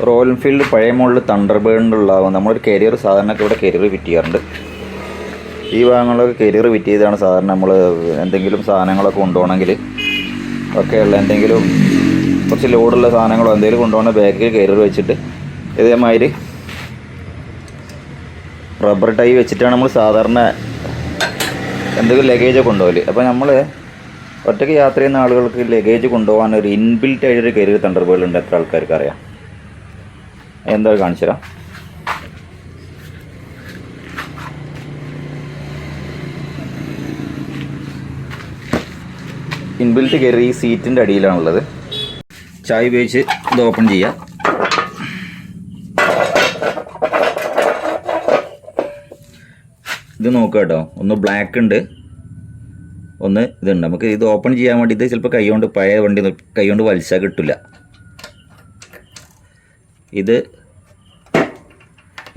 Royal Enfield പഴയ model തണ്ടർ ബേർഡിലുള്ള നമ്മളൊരു കരിയർ സാധാരണ ഇവിടെ കരിയർ ഫിറ്റ് ചെയ്യാറുണ്ട് ഈ ഭാഗങ്ങളിലൊക്കെ കരിയർ ഫിറ്റ് ചെയ്താണ് സാധാരണ നമ്മൾ എന്തെങ്കിലും സാധനങ്ങളൊക്കെ കൊണ്ടുപോകണമെങ്കിൽ. ഒക്കെയുള്ള എന്തെങ്കിലും കുറച്ച് ലോഡുള്ള സാധനങ്ങളോ എന്തെങ്കിലും കൊണ്ടുപോകണ ബാഗിൽ കരിയർ വെച്ചിട്ട് ഇതേമാതിരി റബ്ബർ ടൈ വെച്ചിട്ടാണ് നമ്മൾ സാധാരണ എന്തെങ്കിലും ലഗേജ് കൊണ്ടുപോകൽ. അപ്പോൾ നമ്മൾ ഒറ്റയ്ക്ക് യാത്ര ചെയ്യുന്ന ആളുകൾക്ക് ലഗേജ് കൊണ്ടുപോകാൻ ഒരു ഇൻബിൽറ്റ് ആയിട്ടൊരു കരിയർ തണ്ടർബേർഡ് ഉണ്ട് എത്ര ആൾക്കാർക്ക് അറിയാം എന്താ കാണിച്ചു തരാം ഇൻബിൽറ്റ് കയറി ഈ സീറ്റിന്റെ അടിയിലാണുള്ളത്. ചായ ഉപയോഗിച്ച് ഇത് ഓപ്പൺ ചെയ്യാം ഇത് നോക്കുക കേട്ടോ. ഒന്ന് ബ്ലാക്ക് ഉണ്ട്. ഒന്ന് ഇതുണ്ട്. നമുക്ക് ഇത് ഓപ്പൺ ചെയ്യാൻ വേണ്ടിയിട്ട് ചിലപ്പോൾ കൈകൊണ്ട് പഴയ വണ്ടി കൈ കൊണ്ട് വലിച്ചാൽ കിട്ടില്ല ഇത്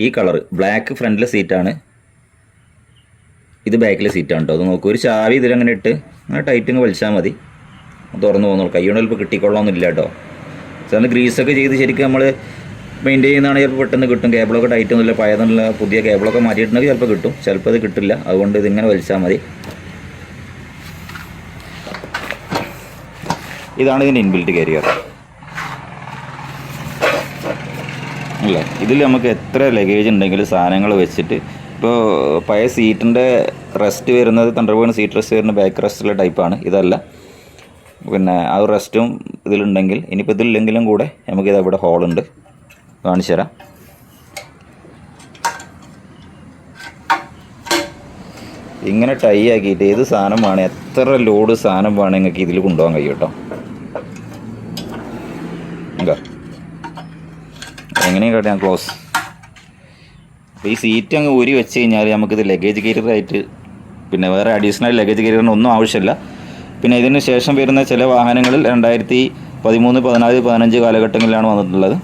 ഈ കളർ ബ്ലാക്ക് ഫ്രണ്ടിലെ സീറ്റാണ് ഇത് ബാക്കിലെ സീറ്റാണ് കേട്ടോ അത് നോക്കൂ ഒരു ചാവി ഇതിലങ്ങനെ ഇട്ട് അങ്ങനെ ടൈറ്റിങ് വലിച്ചാൽ മതി. തുറന്നു പോകുന്നുള്ളൂ കൈകൊണ്ട് ചിലപ്പോൾ കിട്ടിക്കൊള്ളാമെന്നില്ല കേട്ടോ സാറിന് ഗ്രീസൊക്കെ ചെയ്ത് ശരിക്കും നമ്മൾ മെയിന്റെയിൻ ചെയ്യുന്നതാണ് ചിലപ്പോൾ പെട്ടെന്ന് കിട്ടും. കേബിളൊക്കെ ടൈറ്റ് ഒന്നുമില്ല പഴയതൊന്നുമില്ല പുതിയ കേബിളൊക്കെ മാറ്റിയിട്ടുണ്ടെങ്കിൽ ചിലപ്പോൾ കിട്ടും. ചിലപ്പോൾ അത് കിട്ടില്ല. അതുകൊണ്ട് ഇതിങ്ങനെ വലിച്ചാൽ മതി. ഇതാണ് ഇതിന്റെ ഇൻബിൽറ്റ് കാരിയർ അല്ലേ ഇതിൽ നമുക്ക് എത്ര ലഗേജ് ഉണ്ടെങ്കിലും സാധനങ്ങൾ വെച്ചിട്ട് ഇപ്പോൾ പഴയ സീറ്റിന്റെ റെസ്റ്റ് വരുന്നത് തണ്ടർബേർഡ് സീറ്റ് റെസ്റ്റ് വരുന്ന ബാക്ക് റെസ്റ്റുള്ള ടൈപ്പാണ് ഇതല്ല. പിന്നെ ആ റെസ്റ്റും ഇതിലുണ്ടെങ്കിൽ ഇനിയിപ്പോൾ ഇതില്ലെങ്കിലും കൂടെ നമുക്കിത് ഇവിടെ ഹോളുണ്ട് കാണിച്ചു തരാം. ഇങ്ങനെ ടൈ ആക്കിയിട്ട് ഏത് സാധനം വേണേ എത്ര ലോഡ് സാധനം വേണേ നിങ്ങൾക്ക് ഇതിൽ കൊണ്ടുപോകാൻ കഴിയും കേട്ടോ. എന്താ എങ്ങനെയും കേട്ടോ ഞാൻ ക്ലോസ് അപ്പോൾ ഈ സീറ്റ് അങ്ങ് ഊരി വെച്ച് കഴിഞ്ഞാൽ നമുക്കിത് ലഗേജ് കയറിയതായിട്ട് പിന്നെ വേറെ അഡീഷണൽ ലഗേജ് ഒന്നും ആവശ്യമില്ല. പിന്നെ ഇതിന് ശേഷം വരുന്ന ചില വാഹനങ്ങളിൽ രണ്ടായിരത്തി പതിമൂന്ന് പതിനാല് പതിനഞ്ച് കാലഘട്ടങ്ങളിലാണ് വന്നിട്ടുള്ളത്.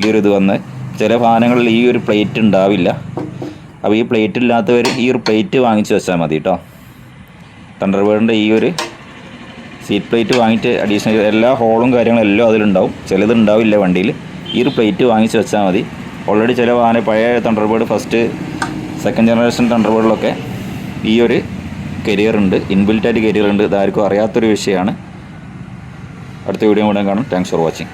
ഈ ഒരു ഇത് വന്ന് ചില വാഹനങ്ങളിൽ ഈ ഒരു പ്ലേറ്റ് ഉണ്ടാവില്ല. അപ്പോൾ ഈ പ്ലേറ്റ് ഇല്ലാത്തവർ ഈ ഒരു പ്ലേറ്റ് വാങ്ങിച്ച് വെച്ചാൽ മതി കേട്ടോ തണ്ടർബേഡിന്റെ ഈ ഒരു സീറ്റ് പ്ലേറ്റ് വാങ്ങിയിട്ട് അഡീഷണൽ എല്ലാ ഹോളും കാര്യങ്ങളും എല്ലാം അതിലുണ്ടാവും. ചിലത് ഉണ്ടാവില്ല വണ്ടിയിൽ ഈ ഒരു പ്ലേറ്റ് വാങ്ങിച്ച് വെച്ചാൽ മതി. ഓൾറെഡി ചില വാഹന പഴയ തണ്ടർബേർഡ് ഫസ്റ്റ് സെക്കൻഡ് ജനറേഷൻ തണ്ടർബേർഡിലൊക്കെ ഈ ഒരു കരിയർ ഉണ്ട്. ഇൻബിൽറ്റായിട്ട് കരിയർ ഉണ്ട്. ഇതാർക്കും അറിയാത്തൊരു വിഷയമാണ്. അടുത്ത വീഡിയോ കൂടെ കാണും. Thanks for watching